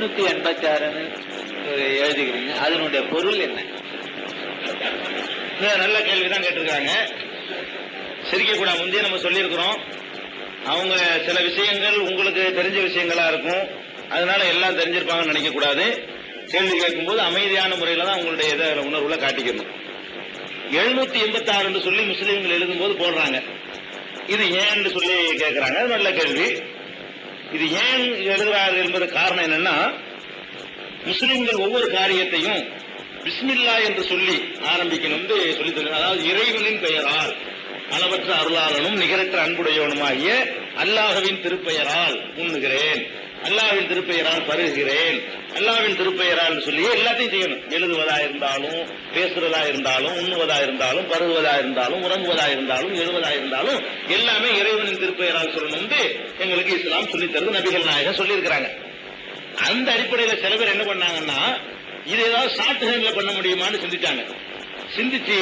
எழுநூத்தி எண்பத்தி ஆறுன்னு எழுதிக்கிறீங்க. அதனுடைய பொருள் என்ன? நல்ல கேள்விதான் கேட்டிருக்காங்க. சிரிக்க கூட முந்தைய நம்ம சொல்லியிருக்கிறோம். அவங்க சில விஷயங்கள் உங்களுக்கு தெரிஞ்ச விஷயங்களா இருக்கும். அதனால எல்லாம் தெரிஞ்சிருப்பாங்கன்னு நினைக்கக்கூடாது. கேள்வி கேட்கும்போது அமைதியான முறையில தான் உங்களுடைய இதை உணர்வுல காட்டிக்கணும். எழுநூத்தி எண்பத்தி ஆறுன்னு சொல்லி முஸ்லீம்கள் எழுதும்போது போடுறாங்க. இது ஏன்னு சொல்லி கேட்கிறாங்க. நல்ல கேள்வி. இது ஏன் எழுதுறாரு என்பது காரணம் என்னன்னா முஸ்லிம்கள் ஒவ்வொரு காரியத்தையும் பிஸ்மில்லா என்று சொல்லி ஆரம்பிக்கணும்னு சொல்லி தருகிறார் அதாவது இறைவனின் பெயரால் அளவற்ற அருளாளனும் நிகரற்ற அன்புடையவனுமாகிய அல்லாஹவின் திருப்பெயரால் உண்ணுகிறேன். அல்லாஹ்வின் திருப்பெயரால் பருகுகிறேன். அல்லாஹ்வின் திருப்பெயரால் சொல்லி எல்லாத்தையும் செய்யணும். எழுதுவதா இருந்தாலும் பேசுறதா இருந்தாலும் உண்ணுவதா இருந்தாலும் பருகுவதா இருந்தாலும் உறங்குவதா இருந்தாலும் எழுவதா இருந்தாலும் எல்லாமே இறைவனின் திருப்பெயரால் சொல்லணும்னு எங்களுக்கு இஸ்லாம் சொல்லித்தருது நபிகள் நாயகம் சொல்லியிருக்கிறாங்க. அந்த அடிப்படையில சில பேர் என்ன பண்ணாங்கன்னா இது ஏதாவது ஷார்ட் ஹேண்ட்ல பண்ண முடியுமான்னு சிந்திச்சாங்க. சிந்திச்சு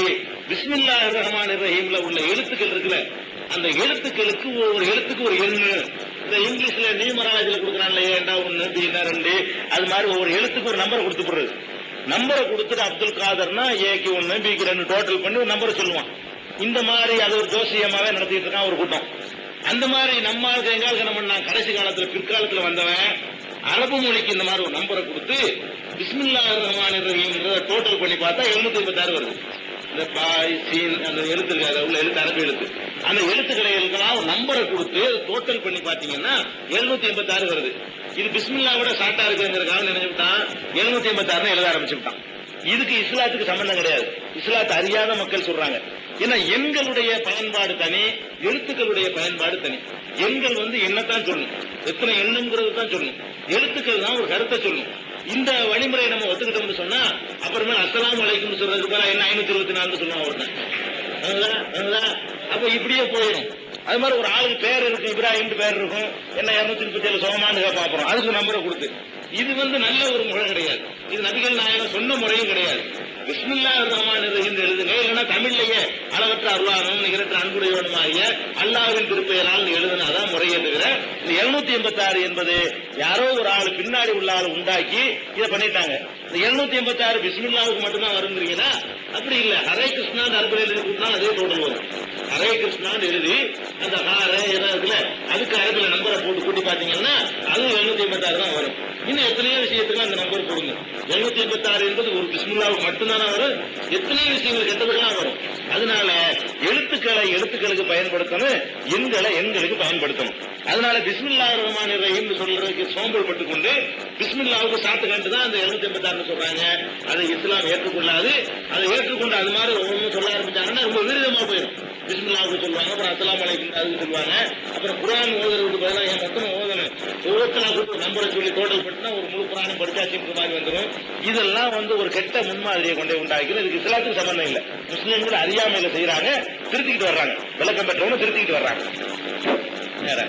பிஸ்மில்லா ரஹ்மான் ரஹீம்ல உள்ள எழுத்துக்கள் இருக்குல்ல அந்த எழுத்துக்களுக்கு ஒரு எழுத்துக்கு ஒரு எண்ணு இந்த இங்கிலீஷ்ல நியூமராலஜில கொடுக்குறான்ல ஏண்டா ஒண்ணு பீனா ரெண்டு? அது மாதிரி ஒவ்வொரு எழுத்துக்கு ஒரு நம்பரை கொடுத்து போடுறது நம்பரை கொடுத்துட்டு அப்துல் காதர்னா ஏக்கு ஒண்ணு பிக்கு ரெண்டு டோட்டல் பண்ணி ஒரு நம்பரை சொல்லுவான். இந்த மாதிரி அது ஒரு ஜோசியமாவே நடத்திட்டு இருக்கான் ஒரு கூட்டம். அந்த மாதிரி நம்ம ஆளுக்கு எங்கால் என்ன பண்ணான் கடைசி காலத்துல பிற்காலத்துல வந்தவன் அரபு மொழிக்கு இந்த மாதிரி ஒரு நம்பரை கொடுத்து பிஸ்மில்லா ரஹ்மான் ரஹீம்ன்றத டோட்டல் பண்ணி பார்த்தா எழுநூத்தி ஐம்பத்தாறு வருது. இந்த பாய் சீன் அந்த எழுத்து இருக்கு உள்ள எழுத்து அரபு எழுத்து. அந்த எழுத்துக்களைகளுக்கெல்லாம் ஒரு நம்பரை கொடுத்து டோட்டல் பண்ணி பாத்தீங்கன்னா எழுநூத்தி எண்பத்தி ஆறு வருது. இது பிஸ்மில்லா விட ஷார்ட்டா இருக்குங்கிறதுக்காக நினைச்சுட்டான் எழுநூத்தி எண்பத்தி எண்பத்தாறு எழுத ஆரம்பிச்சுட்டான். இதுக்கு இஸ்லாத்துக்கு சம்பந்தம் கிடையாது. இஸ்லாத்தை அறியாத மக்கள் சொல்றாங்க. ஏன்னா எண்களுடைய பயன்பாடு தனி எழுத்துக்களுடைய பயன்பாடு தனி. எண்கள் வந்து என்னத்தான் சொல்லணும். எத்தனை எண்ணுங்கிறது தான் சொல்லணும். எழுத்துக்கள் தான் ஒரு கருத்தை சொல்லணும். இந்த வழிமுறையை நம்ம ஒத்துக்கிட்டோம்னு சொன்னா அப்புறமேல அஸ்லாம் அலைக்கும் சொல்றதுக்கு போல என்ன ஐநூத்தி இருபத்தி நாலு சொல்லுவான் ஒருத்தன் அப்ப இப்படியே போயிடும். அது மாதிரி ஒரு ஆளுக்கு பேர் இருக்கும் இப்ராஹிம் பேர் இருக்கும். என்ன இருநூத்தி முப்பத்தி ஏழு சோமான்னு பாக்குறோம் அதுக்கு நம்பரை கொடுத்து. இது வந்து நல்ல ஒரு முறை கிடையாது. இது நபிகள் நாயகம் சொன்ன முறையும் கிடையாது. பிஸ்மில்லா ரஹ்மான் ரஹீம் எழுதுங்க. இல்லைன்னா தமிழ்லயே அளவற்ற அருளானும் நிகரற்ற அன்புடையவனுமாகிய அல்லாவின் திருப்பெயரால் எழுதுனாதான் முறை தவிர இந்த எழுநூத்தி எண்பத்தி ஆறு என்பது யாரோ ஒரு ஆள் பின்னாடி உள்ள ஆள் உண்டாக்கி இதை பண்ணிட்டாங்க. இந்த எழுநூத்தி எண்பத்தி ஆறு பிஸ்மில்லாவுக்கு மட்டும்தான் வருங்கிறீங்கன்னா அப்படி இல்ல. ஹரே கிருஷ்ணா அற்புதம் எழுதினா அதே டோட்டல் வரும். ஹரே கிருஷ்ணான்னு எழுதி அந்த ஹார ஏதோ இருக்குல்ல அதுக்கு அரபில் நம்பரை போட்டு கூட்டி பாத்தீங்கன்னா அது எழுநூத்தி ஐம்பத்தி ஆறு தான் வரும். இன்னும் எத்தனையோ விஷயத்துக்கு அந்த நம்பர் கொடுங்க. எழுநூத்தி ஐம்பத்தி ஆறு என்பது ஒரு பிஸ்மில்லாவுக்கு மட்டும்தானே வரும்? எத்தனையோ விஷயங்கள் கெட்டதுக்கெல்லாம் வரும். அதனால எழுத்துக்களை எழுத்துக்களுக்கு பயன்படுத்தணும் எண்களை எண்களுக்கு பயன்படுத்தணும். அதனால பிஸ்மில்லா ரஹ்மான் ரஹீம் சொல்றதுக்கு சோம்பல் பட்டுக்கொண்டு பிஸ்மில்லாவுக்கு சாத்து கண்டு தான் அந்த எழுநூத்தி எண்பத்தி ஆறு சொல்றாங்க. அதை இஸ்லாம் ஏற்றுக்கொள்ளாது. அதை ஏற்றுக்கொண்டு அது மாதிரி ஒவ்வொன்றும் சொல்ல ஆரம்பிச்சாங்கன்னா ரொம்ப விரிதமா போயிடும். பிஸ்மில்லாவுக்கு சொல்லுவாங்க அப்புறம் அஸ்லாம் அலைக்கும் அதுக்கு சொல்லுவாங்க. அப்புறம் குரான் ஓதுறதுக்கு பதிலாக என் மொத்தம் ஓதணும். ஒவ்வொருத்தனா கூட்டு நம்பரை சொல்லி டோட்டல் பண்ணினா ஒரு முழு குரானும் படிச்சாச்சுன்ற மாதிரி வந்துடும் இதெல்லாம் வந்து ஒரு கெட்ட முன்மாதிரியை கொண்டே உண்டாக்கிறது இதுக்கு இஸ்லாத்துக்கு சம்பந்தம் இல்லை. முஸ்லீம்கள் அறியாமையில செய்யறாங்க திருத்திக்கிட்டு வர்றாங்க. விளக்கம் பெற்றவங்க திருத்திக்கிட்டு வர்றாங்க. வேற.